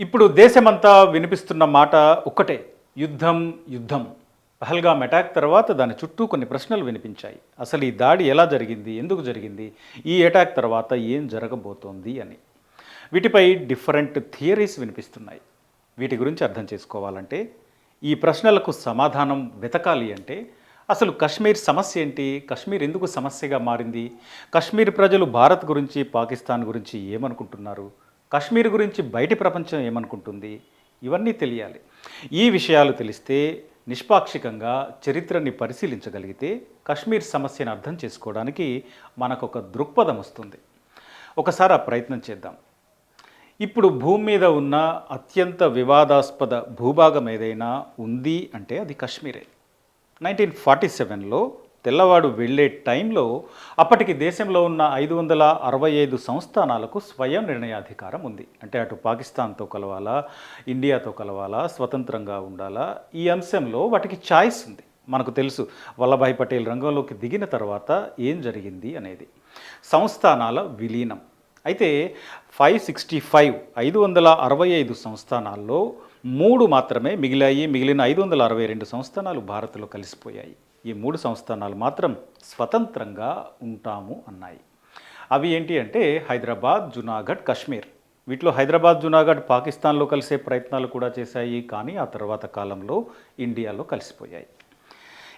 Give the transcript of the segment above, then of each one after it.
ఇప్పుడు దేశమంతా వినిపిస్తున్న మాట ఒక్కటే యుద్ధం యుద్ధం. పహల్గామ్ అటాక్ తర్వాత దాని చుట్టూ కొన్ని ప్రశ్నలు వినిపించాయి. అసలు ఈ దాడి ఎలా జరిగింది ఎందుకు జరిగింది ఈ అటాక్ తర్వాత ఏం జరగబోతోంది అని. వీటిపై డిఫరెంట్ థియరీస్ వినిపిస్తున్నాయి. వీటి గురించి అర్థం చేసుకోవాలంటే ఈ ప్రశ్నలకు సమాధానం వెతకాలి అంటే అసలు కశ్మీర్ సమస్య ఏంటి కశ్మీర్ ఎందుకు సమస్యగా మారింది కశ్మీర్ ప్రజలు భారత్ గురించి పాకిస్తాన్ గురించి ఏమనుకుంటున్నారు కశ్మీర్ గురించి బయటి ప్రపంచం ఏమనుకుంటుంది? ఇవన్నీ తెలియాలి. ఈ విషయాలు తెలిస్తే నిష్పాక్షికంగా చరిత్రని పరిశీలించగలిగితే కశ్మీర్ సమస్యను అర్థం చేసుకోవడానికి మనకు ఒక దృక్పథం వస్తుంది. ఒకసారి ఆ ప్రయత్నం చేద్దాం. ఇప్పుడు భూమి మీద ఉన్న అత్యంత వివాదాస్పద భూభాగం ఏదైనా ఉంది అంటే అది కశ్మీరే. నైన్టీన్ ఫార్టీ సెవెన్లో తెల్లవాడు వెళ్ళే టైంలో అప్పటికి దేశంలో ఉన్న ఐదు వందల అరవై ఐదు సంస్థానాలకు స్వయం నిర్ణయాధికారం ఉంది. అంటే అటు పాకిస్తాన్తో కలవాలా ఇండియాతో కలవాలా స్వతంత్రంగా ఉండాలా ఈ అంశంలో వాటికి ఛాయిస్ ఉంది. మనకు తెలుసు వల్లభాయ్ పటేల్ రంగంలోకి దిగిన తర్వాత ఏం జరిగింది అనేది. సంస్థానాల విలీనం. అయితే ఫైవ్ సిక్స్టీ ఫైవ్ ఐదు వందల అరవై ఐదు సంస్థానాల్లో మూడు మాత్రమే మిగిలాయి మిగిలిన ఐదు వందల అరవై రెండు సంస్థానాలు భారత్లో కలిసిపోయాయి. ఈ మూడు సంస్థానాలు మాత్రం స్వతంత్రంగా ఉంటాము అన్నాయి. అవి ఏంటి అంటే హైదరాబాద్ జునాగఢ్ కశ్మీర్. వీటిలో హైదరాబాద్ జునాగఢ్ పాకిస్తాన్లో కలిసే ప్రయత్నాలు కూడా చేశాయి కానీ ఆ తర్వాత కాలంలో ఇండియాలో కలిసిపోయాయి.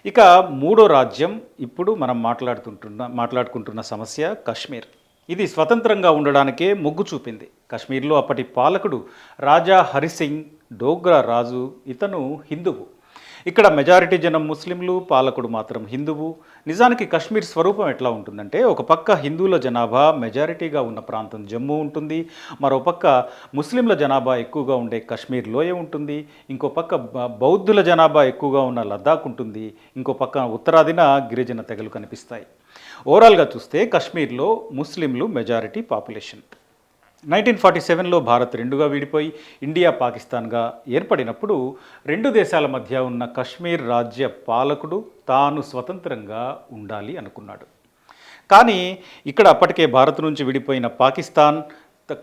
ఇక మూడో రాజ్యం ఇప్పుడు మనం మాట్లాడుతుంటున్న మాట్లాడుకుంటున్న సమస్య కశ్మీర్. ఇది స్వతంత్రంగా ఉండడానికే మొగ్గు చూపింది. కశ్మీర్లో అప్పటి పాలకుడు రాజా హరిసింగ్ డోగ్రా రాజు ఇతను హిందువు. ఇక్కడ మెజారిటీ జనం ముస్లింలు పాలకుడు మాత్రం హిందువు. నిజానికి కశ్మీర్ స్వరూపం ఎట్లా ఉంటుందంటే ఒక పక్క హిందువుల జనాభా మెజారిటీగా ఉన్న ప్రాంతం జమ్మూ ఉంటుంది. మరోపక్క ముస్లింల జనాభా ఎక్కువగా ఉండే కశ్మీర్ లోయ ఉంటుంది. ఇంకో పక్క బౌద్ధుల జనాభా ఎక్కువగా ఉన్న లద్దాఖ్ ఉంటుంది. ఇంకో పక్క ఉత్తరాదిన గిరిజన తెగలు కనిపిస్తాయి. ఓవరాల్గా చూస్తే కశ్మీర్లో ముస్లింలు మెజారిటీ పాపులేషన్. నైన్టీన్ ఫార్టీ సెవెన్లో భారత్ రెండుగా విడిపోయి ఇండియా పాకిస్తాన్గా ఏర్పడినప్పుడు రెండు దేశాల మధ్య ఉన్న కశ్మీర్ రాజ్య పాలకుడు తాను స్వతంత్రంగా ఉండాలి అనుకున్నాడు. కానీ ఇక్కడ అప్పటికే భారత్ నుంచి విడిపోయిన పాకిస్తాన్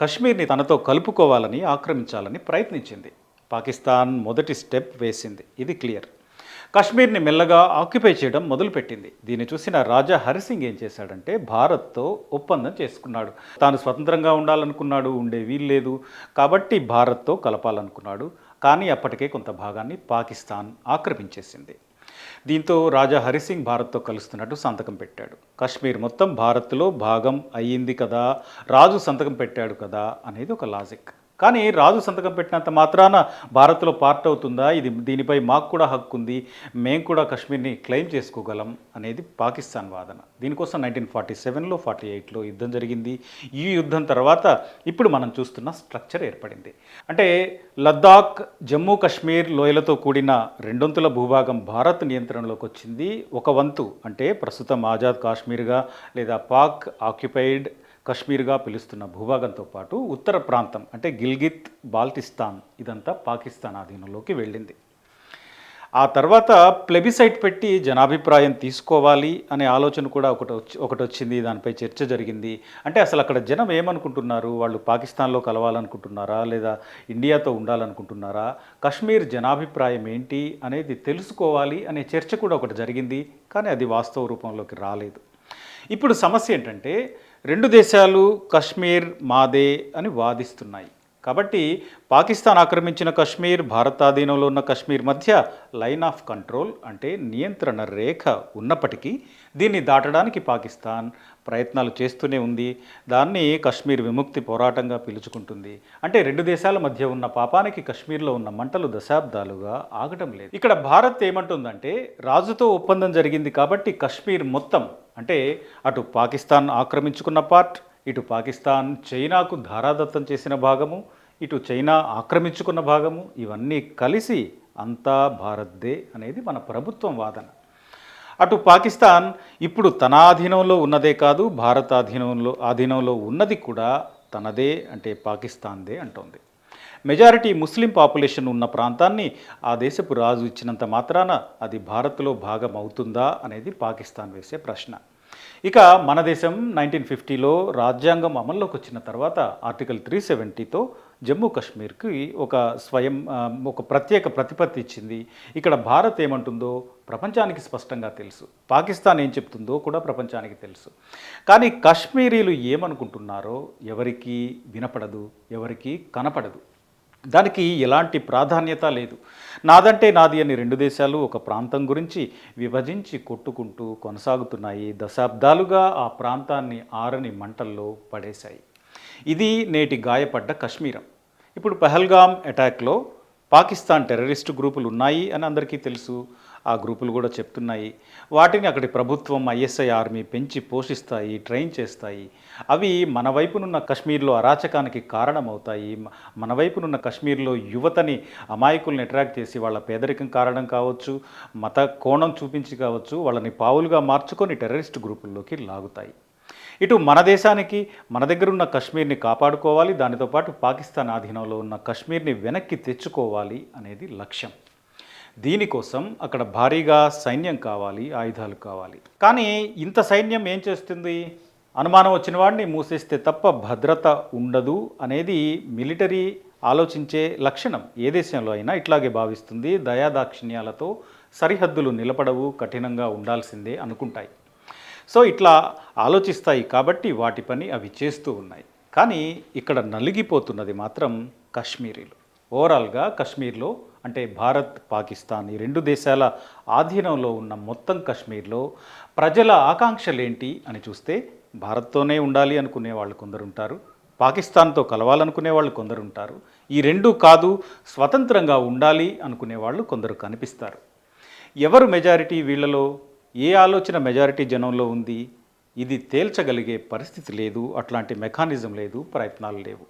కశ్మీర్ని తనతో కలుపుకోవాలని ఆక్రమించాలని ప్రయత్నించింది. పాకిస్తాన్ మొదటి స్టెప్ వేసింది. ఇది క్లియర్. కశ్మీర్ని మెల్లగా ఆక్యుపై చేయడం మొదలుపెట్టింది. దీన్ని చూసిన రాజా హరిసింగ్ ఏం చేశాడంటే భారత్తో ఒప్పందం చేసుకున్నాడు. తాను స్వతంత్రంగా ఉండాలనుకున్నాడు ఉండే వీల్లేదు కాబట్టి భారత్తో కలపాలనుకున్నాడు. కానీ అప్పటికే కొంత భాగాన్ని పాకిస్తాన్ ఆక్రమించేసింది. దీంతో రాజా హరిసింగ్ భారత్తో కలుస్తున్నట్టు సంతకం పెట్టాడు. కశ్మీర్ మొత్తం భారత్లో భాగం అయ్యింది కదా రాజు సంతకం పెట్టాడు కదా అనేది ఒక లాజిక్. కానీ రాజు సంతకం పెట్టినంత మాత్రాన భారత్లో పార్ట్ అవుతుందా? ఇది దీనిపై మాకు కూడా హక్కు ఉంది. మేము కూడా కశ్మీర్ని క్లెయిమ్ చేసుకోగలం అనేది పాకిస్తాన్ వాదన. దీనికోసం నైన్టీన్ ఫార్టీ సెవెన్లో ఫార్టీ ఎయిట్లో యుద్ధం జరిగింది. ఈ యుద్ధం తర్వాత ఇప్పుడు మనం చూస్తున్న స్ట్రక్చర్ ఏర్పడింది. అంటే లద్దాఖ్ జమ్మూ కాశ్మీర్ లోయలతో కూడిన రెండొంతుల భూభాగం భారత్ నియంత్రణలోకి వచ్చింది. ఒక వంతు అంటే ప్రస్తుతం ఆజాద్ కాశ్మీర్గా లేదా పాక్ ఆక్యుపైడ్ కశ్మీర్గా పిలుస్తున్న భూభాగంతో పాటు ఉత్తర ప్రాంతం అంటే గిల్గిత్ బాల్టిస్తాన్ ఇదంతా పాకిస్తాన్ ఆధీనంలోకి వెళ్ళింది. ఆ తర్వాత ప్లెబిసైట్ పెట్టి జనాభిప్రాయం తీసుకోవాలి అనే ఆలోచన కూడా ఒకటి వచ్చి ఒకటి వచ్చింది దానిపై చర్చ జరిగింది. అంటే అసలు అక్కడ జనం ఏమనుకుంటున్నారు? వాళ్ళు పాకిస్తాన్లో కలవాలనుకుంటున్నారా? లేదా ఇండియాతో ఉండాలనుకుంటున్నారా? కశ్మీర్ జనాభిప్రాయం ఏంటి అనేది తెలుసుకోవాలి అనే చర్చ కూడా ఒకటి జరిగింది కానీ అది వాస్తవ రూపంలోకి రాలేదు. ఇప్పుడు సమస్య ఏంటంటే రెండు దేశాలు కశ్మీర్ మాదే అని వాదిస్తున్నాయి. కాబట్టి పాకిస్తాన్ ఆక్రమించిన కశ్మీర్ భారత్ ఆధీనంలో ఉన్న కశ్మీర్ మధ్య లైన్ ఆఫ్ కంట్రోల్ అంటే నియంత్రణ రేఖ ఉన్నప్పటికీ దీన్ని దాటడానికి పాకిస్తాన్ ప్రయత్నాలు చేస్తూనే ఉంది. దాన్ని కశ్మీర్ విముక్తి పోరాటంగా పిలుచుకుంటుంది. అంటే రెండు దేశాల మధ్య ఉన్న పాపానికి కశ్మీర్లో ఉన్న మంటలు దశాబ్దాలుగా ఆగటం లేదు. ఇక్కడ భారత్ ఏమంటుందంటే రాజుతో ఒప్పందం జరిగింది కాబట్టి కశ్మీర్ మొత్తం అంటే అటు పాకిస్తాన్ ఆక్రమించుకున్న పార్ట్ ఇటు పాకిస్తాన్ చైనాకు ధారాదత్తం చేసిన భాగము ఇటు చైనా ఆక్రమించుకున్న భాగము ఇవన్నీ కలిసి అంతా భారత్దే అనేది మన ప్రభుత్వం వాదన. అటు పాకిస్తాన్ ఇప్పుడు తన ఆధీనంలో ఉన్నదే కాదు భారత్ ఆధీనంలో ఆధీనంలో ఉన్నది కూడా తనదే అంటే పాకిస్తాన్దే అంటోంది. మెజారిటీ ముస్లిం పాపులేషన్ ఉన్న ప్రాంతాన్ని ఆ దేశపు రాజు ఇచ్చినంత మాత్రాన అది భారత్లో భాగం అవుతుందా అనేది పాకిస్తాన్ వేసే ప్రశ్న. ఇక మన దేశం నైన్టీన్ ఫిఫ్టీలో రాజ్యాంగం అమల్లోకి వచ్చిన తర్వాత ఆర్టికల్ త్రీ సెవెంటీతో జమ్మూ కాశ్మీర్కి ఒక స్వయం ఒక ప్రత్యేక ప్రతిపత్తి ఇచ్చింది. ఇక్కడ భారత్ ఏమంటుందో ప్రపంచానికి స్పష్టంగా తెలుసు. పాకిస్తాన్ ఏం చెప్తుందో కూడా ప్రపంచానికి తెలుసు. కానీ కాశ్మీరీలు ఏమనుకుంటున్నారో ఎవరికీ వినపడదు ఎవరికీ కనపడదు. దానికి ఎలాంటి ప్రాధాన్యత లేదు. నాదంటే నాది అని రెండు దేశాలు ఒక ప్రాంతం గురించి విభజించి కొట్టుకుంటూ కొనసాగుతున్నాయి. దశాబ్దాలుగా ఆ ప్రాంతాన్ని ఆరని మంటల్లో పడేశాయి. ఇది నేటి గాయపడ్డ కశ్మీరం. ఇప్పుడు పహల్గామ్ అటాక్లో పాకిస్తాన్ టెర్రరిస్ట్ గ్రూపులు ఉన్నాయి అని అందరికీ తెలుసు. ఆ గ్రూపులు కూడా చెప్తున్నాయి. వాటిని అక్కడి ప్రభుత్వం ఐఎస్ఐ ఆర్మీ పెంచి పోషిస్తాయి ట్రైన్ చేస్తాయి. అవి మన వైపునున్న కశ్మీర్లో అరాచకానికి కారణమవుతాయి. మన వైపునున్న కశ్మీర్లో యువతని అమాయకుల్ని అట్రాక్ట్ చేసి వాళ్ళ పేదరికం కారణం కావచ్చు మత కోణం చూపించి కావచ్చు వాళ్ళని పావులుగా మార్చుకొని టెర్రరిస్ట్ గ్రూపుల్లోకి లాగుతాయి. ఇటు మన దేశానికి మన దగ్గర ఉన్న కశ్మీర్ని కాపాడుకోవాలి దానితో పాటు పాకిస్తాన్ ఆధీనంలో ఉన్న కశ్మీర్ని వెనక్కి తెచ్చుకోవాలి అనేది లక్ష్యం. దీనికోసం అక్కడ భారీగా సైన్యం కావాలి ఆయుధాలు కావాలి. కానీ ఇంత సైన్యం ఏం చేస్తుంది? అనుమానం వచ్చిన వాడిని మూసేస్తే తప్ప భద్రత ఉండదు అనేది మిలిటరీ ఆలోచించే లక్షణం. ఏ దేశంలో అయినా ఇట్లాగే భావిస్తుంది. దయాదాక్షిణ్యాలతో సరిహద్దులు నిలబడవు కఠినంగా ఉండాల్సిందే అనుకుంటాయి. సో ఇట్లా ఆలోచిస్తాయి కాబట్టి వాటి పని అవి చేస్తూ ఉన్నాయి. కానీ ఇక్కడ నలిగిపోతున్నది మాత్రం కాశ్మీరీలు. ఓవరాల్గా కశ్మీర్లో అంటే భారత్ పాకిస్తాన్ ఈ రెండు దేశాల ఆధీనంలో ఉన్న మొత్తం కశ్మీర్లో ప్రజల ఆకాంక్షలేంటి అని చూస్తే భారత్తోనే ఉండాలి అనుకునే వాళ్ళు కొందరు ఉంటారు పాకిస్తాన్తో కలవాలనుకునే వాళ్ళు కొందరు ఉంటారు ఈ రెండు కాదు స్వతంత్రంగా ఉండాలి అనుకునే వాళ్ళు కొందరు కనిపిస్తారు. ఎవరు మెజారిటీ వీళ్ళలో? ఏ ఆలోచన మెజారిటీ జనంలో ఉంది? ఇది తేల్చగలిగే పరిస్థితి లేదు అట్లాంటి మెకానిజం లేదు ప్రయత్నాలు లేవు.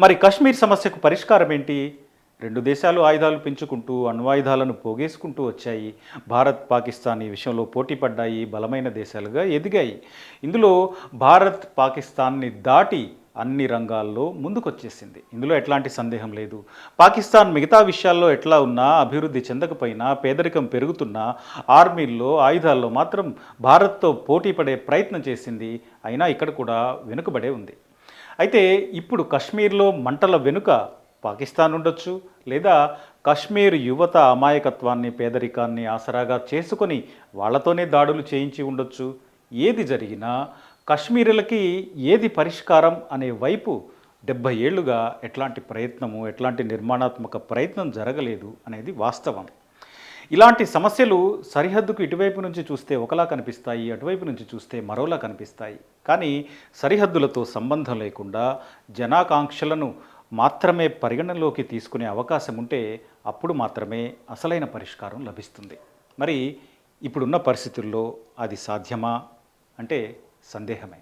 మరి కశ్మీర్ సమస్యకు పరిష్కారం ఏంటి? రెండు దేశాలు ఆయుధాలు పెంచుకుంటూ అణ్వాయుధాలను పోగేసుకుంటూ వచ్చాయి. భారత్ పాకిస్తాన్ ఈ విషయంలో పోటీ పడ్డాయి బలమైన దేశాలుగా ఎదిగాయి. ఇందులో భారత్ పాకిస్తాన్ని దాటి అన్ని రంగాల్లో ముందుకొచ్చేసింది. ఇందులో ఎట్లాంటి సందేహం లేదు. పాకిస్తాన్ మిగతా విషయాల్లో ఎట్లా ఉన్నా అభివృద్ధి చెందకపోయినా పేదరికం పెరుగుతున్నా ఆర్మీల్లో ఆయుధాల్లో మాత్రం భారత్తో పోటీ పడే ప్రయత్నం చేసింది. అయినా ఇక్కడ కూడా వెనుకబడే ఉంది. అయితే ఇప్పుడు కశ్మీర్లో మంటల వెనుక పాకిస్తాన్ ఉండొచ్చు లేదా కశ్మీర్ యువత అమాయకత్వాన్ని పేదరికాన్ని ఆసరాగా చేసుకొని వాళ్ళతోనే దాడులు చేయించి ఉండొచ్చు. ఏది జరిగినా కశ్మీరులకి ఏది పరిష్కారం అనే వైపు డెబ్బై ఏళ్ళుగా ఎట్లాంటి ప్రయత్నము ఎట్లాంటి నిర్మాణాత్మక ప్రయత్నం జరగలేదు అనేది వాస్తవం. ఇలాంటి సమస్యలు సరిహద్దుకు ఇటువైపు నుంచి చూస్తే ఒకలా కనిపిస్తాయి అటువైపు నుంచి చూస్తే మరోలా కనిపిస్తాయి. కానీ సరిహద్దులతో సంబంధం లేకుండా జనాకాంక్షలను మాత్రమే పరిగణనలోకి తీసుకునే అవకాశం ఉంటే అప్పుడు మాత్రమే అసలైన పరిష్కారం లభిస్తుంది. మరి ఇప్పుడున్న పరిస్థితుల్లో అది సాధ్యమా? అంటే సందేహమే